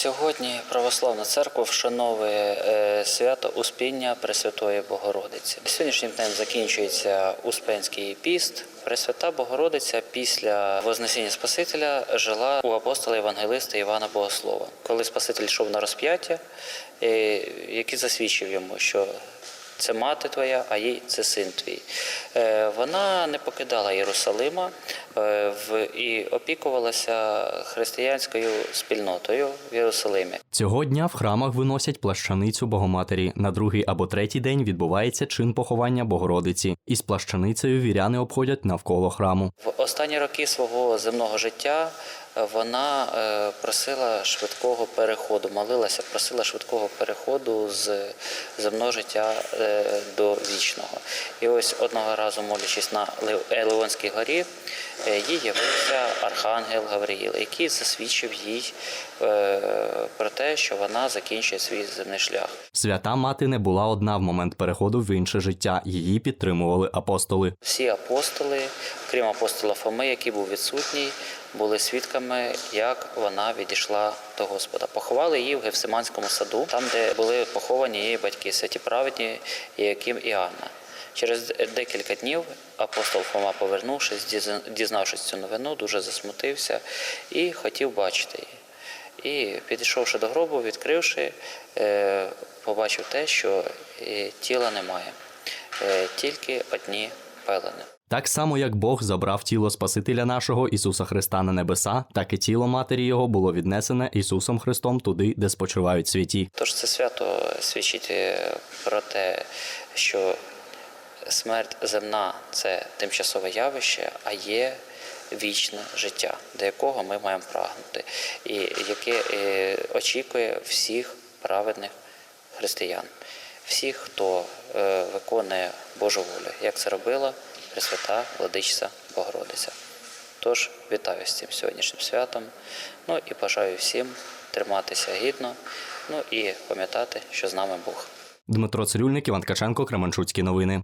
Сьогодні православна церква вшановує е, свято Успіння Пресвятої Богородиці. Сьогоднішнім днем закінчується Успенський піст. Пресвята Богородиця після Вознесіння Спасителя жила у апостола Євангелиста Івана Богослова. Коли Спаситель йшов на розп'яття, е, який засвідчив йому, що це мати твоя, а їй це син твій. Е, Вона не покидала Єрусалима і опікувалася християнською спільнотою в Єрусалимі. Цього дня в храмах виносять плащаницю Богоматері. На другий або третій день відбувається чин поховання Богородиці. Із плащаницею віряни обходять навколо храму. В останні роки свого земного життя е, вона е, просила швидкого переходу, молилася, просила швидкого переходу з земного життя е, до вічного. І ось одного разу, молячись на Елеонській горі, е, їй явився архангел Гавриїл, який засвідчив їй про те, що вона закінчує свій земний шлях. Свята мати не була одна в момент переходу в інше життя. Її підтримували апостоли. Всі апостоли, крім апостола Фоми, який був відсутній, були свідками, як вона відійшла до Господа. Поховали її в Гефсиманському саду, там, де були поховані її батьки, святі праведні, Яким і Анна. Через декілька днів апостол Фома, повернувшись, дізнавшись цю новину, дуже засмутився і хотів бачити її. І підійшовши до гробу, відкривши, е, побачив те, що е, тіла немає, Е, тільки одні пелени. Так само, як Бог забрав тіло Спасителя нашого Ісуса Христа на небеса, так і тіло матері його було віднесене Ісусом Христом туди, де спочивають святі. Тож це свято свідчить е, про те, що смерть земна це тимчасове явище, а є вічне життя, до якого ми маємо прагнути, і яке е, очікує всіх праведних християн, всіх, хто е, виконує Божу волю, як це робила Пресвята Владичця Богородиця. Тож вітаю з цим сьогоднішнім святом. Ну і бажаю всім триматися гідно, ну і пам'ятати, що з нами Бог. Дмитро Цирюльник, Іван Ткаченко, Кременчуцькі новини.